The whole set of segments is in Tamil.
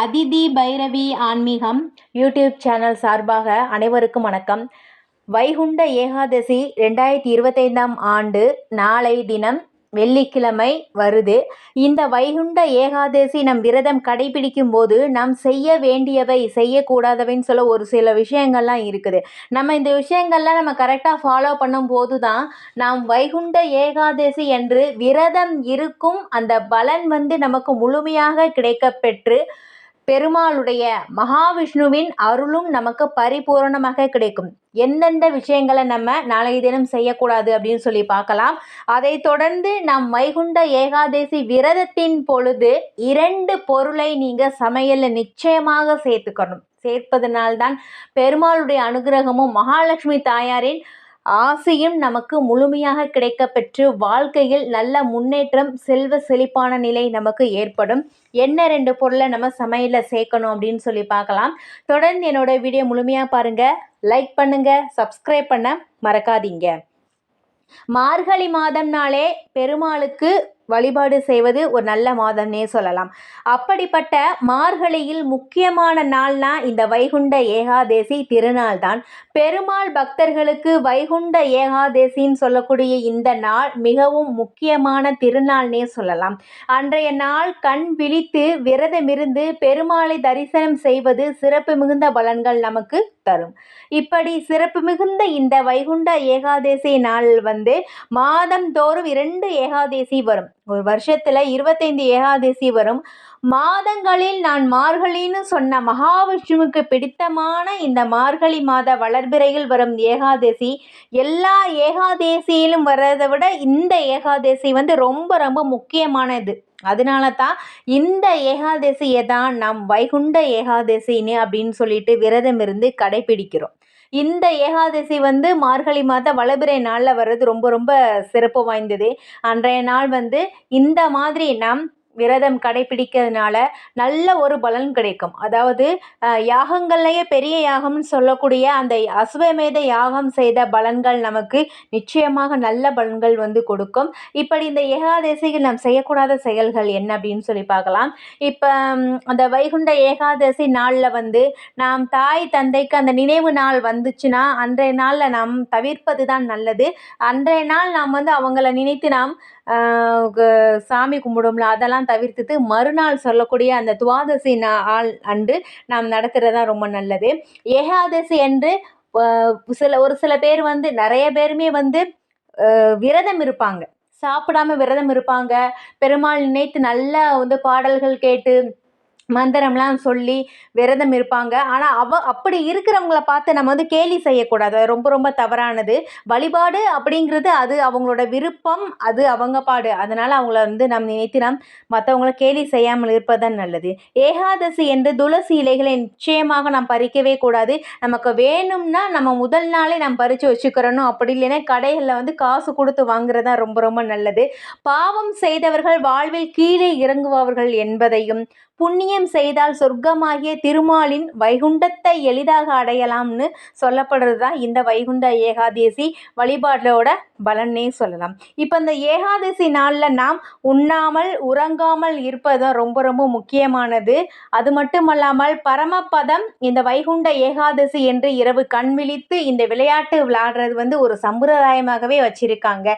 அதிதி பைரவி ஆன்மீகம் யூடியூப் சேனல் சார்பாக அனைவருக்கும் வணக்கம். வைகுண்ட ஏகாதசி ரெண்டாயிரத்தி இருபத்தைந்தாம் ஆண்டு நாளை தினம் வெள்ளிக்கிழமை வருது. இந்த வைகுண்ட ஏகாதசி நம் விரதம் கடைபிடிக்கும் போது நாம் செய்ய வேண்டியவை செய்யக்கூடாதவைன்னு சொல்ல ஒரு சில விஷயங்கள்லாம் இருக்குது. நம்ம இந்த விஷயங்கள்லாம் நம்ம கரெக்டாக ஃபாலோ பண்ணும்போது தான் நாம் வைகுண்ட ஏகாதசி என்று விரதம் இருக்கும் அந்த பலன் வந்து நமக்கு முழுமையாக கிடைக்கப்பெற்று பெருமாளுடைய மகாவிஷ்ணுவின் அருளும் நமக்கு பரிபூரணமாக கிடைக்கும். எந்தெந்த விஷயங்களை நம்ம நாளைய தினம் செய்யக்கூடாது அப்படின்னு சொல்லி பார்க்கலாம். அதை தொடர்ந்து நம் வைகுண்ட ஏகாதசி விரதத்தின் பொழுது இரண்டு பொருளை நீங்கள் சமையலில் நிச்சயமாக சேர்த்துக்கணும். சேர்ப்பதனால்தான் பெருமாளுடைய அனுகிரகமும் மகாலட்சுமி தாயாரின் ஆசையும் நமக்கு முழுமையாக கிடைக்கப்பெற்று வாழ்க்கையில் நல்ல முன்னேற்றம் செல்வ செழிப்பான நிலை நமக்கு ஏற்படும். என்ன ரெண்டு பொருளை நம்ம சமையலில் சேர்க்கணும் அப்படின்னு சொல்லி பார்க்கலாம். தொடர்ந்து என்னோட வீடியோ முழுமையாக பாருங்கள் லைக் பண்ணுங்கள் சப்ஸ்கிரைப் பண்ண மறக்காதீங்க. மார்கழி மாதம்னாலே பெருமாளுக்கு வழிபாடு செய்வது ஒரு நல்ல மாதம்னே சொல்லலாம். அப்படிப்பட்ட மார்கழியில் முக்கியமான நாள்னா இந்த வைகுண்ட ஏகாதேசி திருநாள் தான் பெருமாள் பக்தர்களுக்கு வைகுண்ட ஏகாதேசின்னு சொல்லக்கூடிய இந்த நாள் மிகவும் முக்கியமான திருநாள்னே சொல்லலாம். அன்றைய நாள் கண் விழித்து விரதமிருந்து பெருமாளை தரிசனம் செய்வது சிறப்பு மிகுந்த பலன்கள் நமக்கு தரும். இப்படி சிறப்பு மிகுந்த இந்த வைகுண்ட ஏகாதேசி நாள் வந்து மாதந்தோறும் இரண்டு ஏகாதேசி வரும். ஒரு வருஷத்தில் இருபத்தைந்து ஏகாதசி வரும். மாதங்களில் நான் மார்கழின்னு சொன்ன மகாவிஷ்ணுவுக்கு பிடித்தமான இந்த மார்கழி மாத வளர்பிறையில் வரும் ஏகாதசி எல்லா ஏகாதேசியிலும் வர்றதை விட இந்த ஏகாதசி வந்து ரொம்ப ரொம்ப முக்கியமானது. அதனால தான் இந்த ஏகாதசியை தான் நாம் வைகுண்ட ஏகாதசின்னு அப்படின்னு சொல்லிட்டு விரதம் இருந்து கடைபிடிக்கிறோம். இந்த ஏகாதசி வந்து மார்கழி மாத வளபிறை நாளில் வர்றது ரொம்ப ரொம்ப சிறப்பு வாய்ந்தது. அன்றைய நாள் வந்து இந்த மாதிரி நாம் விரதம் கடைபிடிக்கிறதுனால நல்ல ஒரு பலன் கிடைக்கும். அதாவது யாகங்கள்லேயே பெரிய யாகம்னு சொல்லக்கூடிய அந்த அசுவமேத யாகம் செய்த பலன்கள் நமக்கு நிச்சயமாக நல்ல பலன்கள் வந்து கொடுக்கும். இப்படி இந்த ஏகாதசிகள் நாம் செய்யக்கூடாத செயல்கள் என்ன அப்படின்னு சொல்லி பார்க்கலாம். இப்போ அந்த வைகுண்ட ஏகாதசி நாளில் வந்து நாம் தாய் தந்தைக்கு அந்த நினைவு நாள் வந்துச்சுன்னா அன்றைய நாளில் நாம் தவிர்ப்பது தான் நல்லது. அன்றைய நாள் நாம் வந்து அவங்கள நினைத்து நாம் சாமி கும்பிடும்ல அதெல்லாம் தவிர்த்துட்டு மறுநாள் சொல்லக்கூடிய அந்த துவாதசி நாள் அன்று நாம் நடத்துகிறது தான் ரொம்ப நல்லது. ஏகாதசி என்று சில ஒரு சில பேர் வந்து நிறைய பேருமே வந்து விரதம் இருப்பாங்க. சாப்பிடாம விரதம் இருப்பாங்க. பெருமாள் நினைத்து நல்லா வந்து பாடல்கள் கேட்டு மந்திரம்லாம் சொல்லி விரதம் இருப்பாங்க. ஆனால் அவ அப்படி இருக்கிறவங்கள பார்த்து நம்ம வந்து கேலி செய்யக்கூடாது. ரொம்ப ரொம்ப தவறானது. வழிபாடு அப்படிங்கிறது அது அவங்களோட விருப்பம் அது அவங்க பாடு. அதனால் அவங்கள வந்து நம் நினைத்து நாம் மற்றவங்கள கேலி செய்யாமல் இருப்பதுதான் நல்லது. ஏகாதசி என்று துளசி இலைகளை நிச்சயமாக நாம் பறிக்கவே கூடாது. நமக்கு வேணும்னா நம்ம முதல் நாளே நாம் பறித்து வச்சுக்கிறணும். அப்படி இல்லைன்னா கடைகளில் வந்து காசு கொடுத்து வாங்குறது தான் ரொம்ப ரொம்ப நல்லது. பாவம் செய்தவர்கள் வாழ்வில் கீழே இறங்குபவர்கள் என்பதையும் புண்ணியம் செய்தால் சொர்க்கமாகிய திருமாலின் வைகுண்டத்தை எளிதாக அடையலாம்னு சொல்லப்படுறது தான் இந்த வைகுண்ட ஏகாதசி வழிபாட்டோட பலன்னே சொல்லலாம். இப்போ இந்த ஏகாதசி நாளில் நாம் உண்ணாமல் உறங்காமல் இருப்பது ரொம்ப ரொம்ப முக்கியமானது. அது மட்டுமல்லாமல் பரமபதம் இந்த வைகுண்ட ஏகாதசி என்று இரவு கண் விழித்து இந்த விளையாட்டு விளையாடுறது வந்து ஒரு சம்பிரதாயமாகவே வச்சிருக்காங்க.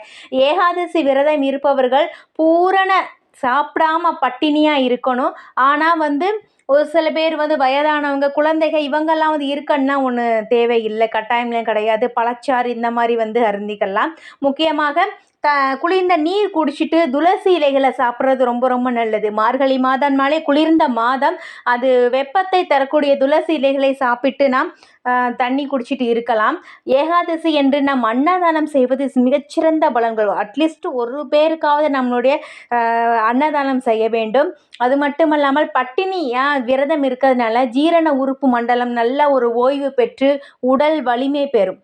ஏகாதசி விரதம் இருப்பவர்கள் பூரண சாப்பிடாம பட்டினியாக இருக்கணும். ஆனால் வந்து ஒரு சில பேர் வந்து வயதானவங்க குழந்தைகள் இவங்கெல்லாம் வந்து இருக்கன்னா ஒன்று தேவையில்லை. கட்டாயம்லாம் கிடையாது. பழச்சாறு இந்த மாதிரி வந்து அருந்திக்கலாம். முக்கியமாக த குளிர்ந்த நீர் குடிச்சிட்டு துளசி இலைகளை சாப்பிட்றது ரொம்ப ரொம்ப நல்லது. மார்கழி மாதம்னாலே குளிர்ந்த மாதம். அது வெப்பத்தை தரக்கூடிய துளசி இலைகளை சாப்பிட்டு நாம் தண்ணி குடிச்சிட்டு இருக்கலாம். ஏகாதசி என்று நாம் அன்னதானம் செய்வது மிகச்சிறந்த பலன்கள். அட்லீஸ்ட் ஒரு பேருக்காவது நம்மளுடைய அன்னதானம் செய்ய வேண்டும். அது மட்டுமல்லாமல் பட்டினியாக விரதம் இருக்கிறதுனால ஜீரண உறுப்பு மண்டலம் நல்ல ஒரு ஓய்வு பெற்று உடல் வலிமை பெறும்.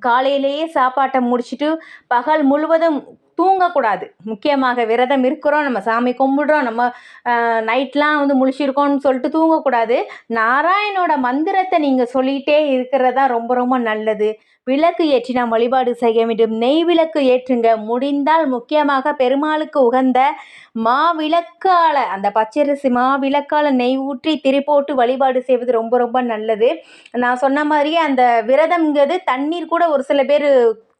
காலையிலேயே சாப்பாட்டை முடிச்சுட்டு பகல் முழுவதும் தூங்கக்கூடாது. முக்கியமாக விரதம் இருக்கிறோம் நம்ம சாமி கும்பிடுறோம் நம்ம நைட்லாம் வந்து முழிச்சிருக்கோம்னு சொல்லிட்டு தூங்கக்கூடாது. நாராயணோட மந்திரத்தை நீங்கள் சொல்லிகிட்டே இருக்கிறது தான் ரொம்ப ரொம்ப நல்லது. விளக்கு ஏற்றினா வழிபாடு செய்ய வேண்டும். நெய் விளக்கு ஏற்றுங்க. முடிந்தால் முக்கியமாக பெருமாளுக்கு உகந்த மாவிளக்கால அந்த பச்சரிசி மாவிளக்கால நெய் ஊற்றி திரிப்போட்டு வழிபாடு செய்வது ரொம்ப ரொம்ப நல்லது. நான் சொன்ன மாதிரியே அந்த விரதம்ங்கிறது தண்ணீர் கூட ஒரு சில பேர்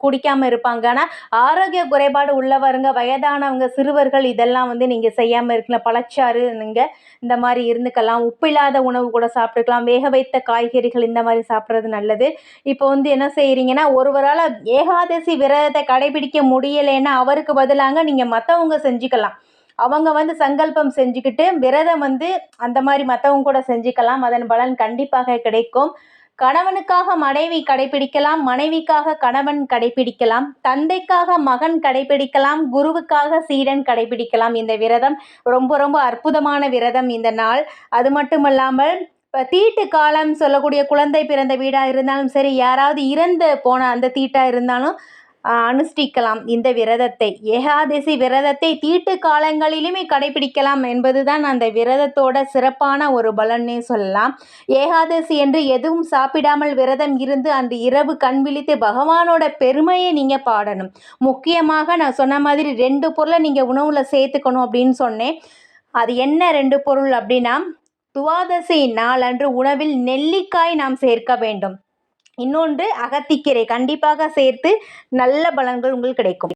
குடிக்காமல் இருப்பாங்க. ஆனால் ஆரோக்கிய குறைபாடு உள்ளவருங்க வயதானவங்க சிறுவர்கள் இதெல்லாம் வந்து நீங்கள் செய்யாமல் இருக்கலாம். பழச்சாறு நீங்கள் இந்த மாதிரி இருந்துக்கலாம். உப்பு இல்லாத உணவு கூட சாப்பிட்டுக்கலாம். வேக வைத்த காய்கறிகள் இந்த மாதிரி சாப்பிட்றது நல்லது. இப்போ வந்து என்ன செய்கிறீங்கன்னா ஒருவரால் ஏகாதசி விரதத்தை கடைபிடிக்க முடியலைன்னா அவருக்கு பதிலாக நீங்கள் மற்றவங்க செஞ்சுக்கலாம். அவங்க வந்து சங்கல்பம் செஞ்சுக்கிட்டு விரதம் வந்து அந்த மாதிரி மற்றவங்க கூட செஞ்சுக்கலாம். அதன் பலன் கண்டிப்பாக கிடைக்கும். கணவனுக்காக மனைவி கடைபிடிக்கலாம் மனைவிக்காக கணவன் கடைபிடிக்கலாம் தந்தைக்காக மகன் கடைபிடிக்கலாம் குருவுக்காக சீடன் கடைபிடிக்கலாம். இந்த விரதம் ரொம்ப ரொம்ப அற்புதமான விரதம் இந்த நாள். அது மட்டும் இல்லாமல் இப்போ தீட்டு காலம் சொல்லக்கூடிய குழந்தை பிறந்த வீடாக இருந்தாலும் சரி யாராவது இறந்து போன அந்த தீட்டாக இருந்தாலும் அனுஷ்டிக்கலாம் இந்த விரதத்தை. ஏகாதசி விரதத்தை தீட்டு காலங்களிலுமே கடைபிடிக்கலாம் என்பதுதான் அந்த விரதத்தோட சிறப்பான ஒரு பலன்னே சொல்லலாம். ஏகாதசி என்று எதுவும் சாப்பிடாமல் விரதம் இருந்து அந்த இரவு கண் விழித்து பகவானோட பெருமையை நீங்கள் பாடணும். முக்கியமாக நான் சொன்ன மாதிரி ரெண்டு பொருளை நீங்கள் உணவில் சேர்த்துக்கணும் அப்படின்னு சொன்னேன். அது என்ன ரெண்டு பொருள் அப்படின்னா துவாதசி நாளன்று உணவில் நெல்லிக்காய் நாம் சேர்க்க வேண்டும். இன்னொன்று அகத்திக்கீரை. கண்டிப்பாக சேர்த்து நல்ல பலன்கள் உங்களுக்கு கிடைக்கும்.